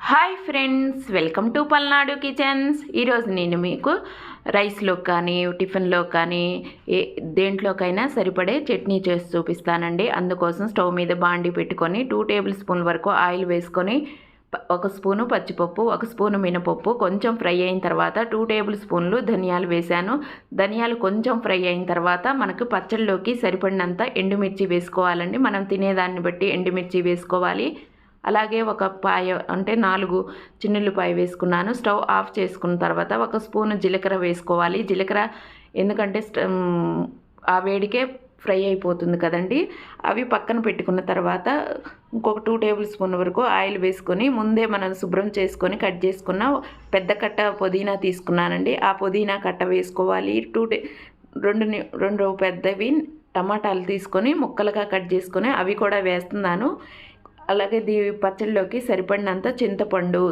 Hi friends welcome to Palnadu kitchens ఈరోజు నేను మీకు రైస్లో కానీ టిఫిన్లో కానీ ఏ దేంట్లోకైనా సరిపడే చట్నీ చేసి చూపిస్తానండి. అందుకోసం స్టవ్ మీద బాండి పెట్టుకొని టూ టేబుల్ స్పూన్ వరకు ఆయిల్ వేసుకొని ఒక స్పూను పచ్చిపప్పు ఒక స్పూను మినపప్పు కొంచెం ఫ్రై అయిన తర్వాత టూ టేబుల్ స్పూన్లు ధనియాలు వేశాను. ధనియాలు కొంచెం ఫ్రై అయిన తర్వాత మనకు పచ్చళ్ళలోకి సరిపడినంత ఎండుమిర్చి వేసుకోవాలండి. మనం తినేదాన్ని బట్టి ఎండుమిర్చి వేసుకోవాలి. అలాగే ఒక పాయ అంటే నాలుగు చిన్నుల్లిపాయ వేసుకున్నాను. స్టవ్ ఆఫ్ చేసుకున్న తర్వాత ఒక స్పూన్ జీలకర్ర వేసుకోవాలి. జీలకర్ర ఎందుకంటే ఆ వేడికే ఫ్రై అయిపోతుంది కదండి. అవి పక్కన పెట్టుకున్న తర్వాత ఇంకొక టూ టేబుల్ స్పూన్ వరకు ఆయిల్ వేసుకొని ముందే మనం శుభ్రం చేసుకొని కట్ చేసుకున్న పెద్ద కట్ట పుదీనా తీసుకున్నానండి. ఆ పుదీనా కట్ట వేసుకోవాలి. టూ రెండు రెండు పెద్దవి టమాటాలు తీసుకొని ముక్కలుగా కట్ చేసుకొని అవి కూడా వేస్తున్నాను. అలాగే దీ పచ్చళ్ళలోకి సరిపడినంత చింతపండు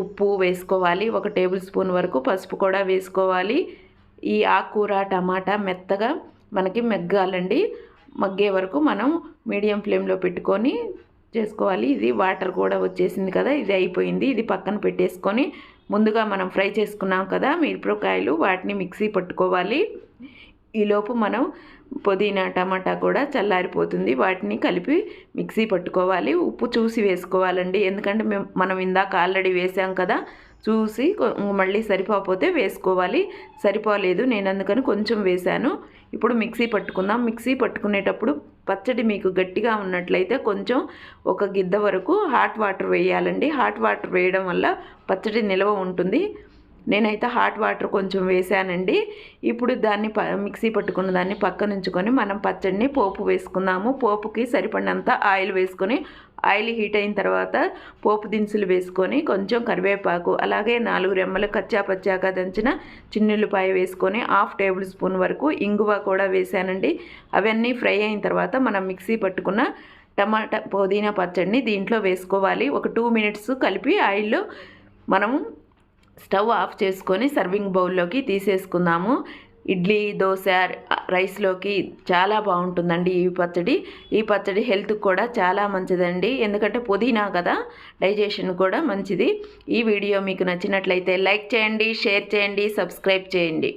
ఉప్పు వేసుకోవాలి. ఒక టేబుల్ స్పూన్ వరకు పసుపు కూడా వేసుకోవాలి. ఈ ఆకుకూర టమాటా మెత్తగా మనకి మెగ్గాలండి. మగ్గే వరకు మనం మీడియం ఫ్లేమ్లో పెట్టుకొని చేసుకోవాలి. ఇది వాటర్ కూడా వచ్చేసింది కదా ఇది అయిపోయింది. ఇది పక్కన పెట్టేసుకొని ముందుగా మనం ఫ్రై చేసుకున్నాం కదా మిరపకాయలు వాటిని మిక్సీ పట్టుకోవాలి. ఈలోపు మనం పుదీనా టమాటా కూడా చల్లారిపోతుంది. వాటిని కలిపి మిక్సీ పట్టుకోవాలి. ఉప్పు చూసి వేసుకోవాలండి. ఎందుకంటే మేము మనం ఇందాక ఆల్రెడీ వేసాం కదా చూసి మళ్ళీ సరిపోతే వేసుకోవాలి. సరిపోలేదు నేను అందుకని కొంచెం వేశాను ఇప్పుడు మిక్సీ పట్టుకుందాం. మిక్సీ పట్టుకునేటప్పుడు పచ్చడి మీకు గట్టిగా ఉన్నట్లయితే కొంచెం ఒక గిద్ద వరకు హాట్ వాటర్ వేయాలండి. హాట్ వాటర్ వేయడం వల్ల పచ్చడి నిల్వ ఉంటుంది. నేనైతే హాట్ వాటర్ కొంచెం వేసానండి ఇప్పుడు దాన్ని ప మిక్సీ పట్టుకున్న దాన్ని పక్కన ఉంచుకొని మనం పచ్చడిని పోపు వేసుకుందాము. పోపుకి సరిపడినంత ఆయిల్ వేసుకొని ఆయిల్ హీట్ అయిన తర్వాత పోపు దినుసులు వేసుకొని కొంచెం కరివేపాకు అలాగే నాలుగు రెమ్మలు కచ్చా పచ్చాక దంచిన చిన్నుల్లిపాయ వేసుకొని హాఫ్ టేబుల్ స్పూన్ వరకు ఇంగువ కూడా వేసానండి అవన్నీ ఫ్రై అయిన తర్వాత మనం మిక్సీ పట్టుకున్న టమాటా పుదీనా పచ్చడిని దీంట్లో వేసుకోవాలి. ఒక టూ మినిట్స్ కలిపి ఆయిల్లో మనం స్టవ్ ఆఫ్ చేసుకొని సర్వింగ్ బౌల్లోకి తీసేసుకుందాము. ఇడ్లీ దోశ రైస్లోకి చాలా బాగుంటుందండి ఈ పచ్చడి. ఈ పచ్చడి హెల్త్కి కూడా చాలా మంచిదండి. ఎందుకంటే పుదీనా కదా డైజెషన్ కూడా మంచిది. ఈ వీడియో మీకు నచ్చినట్లయితే లైక్ చేయండి షేర్ చేయండి సబ్స్క్రైబ్ చేయండి.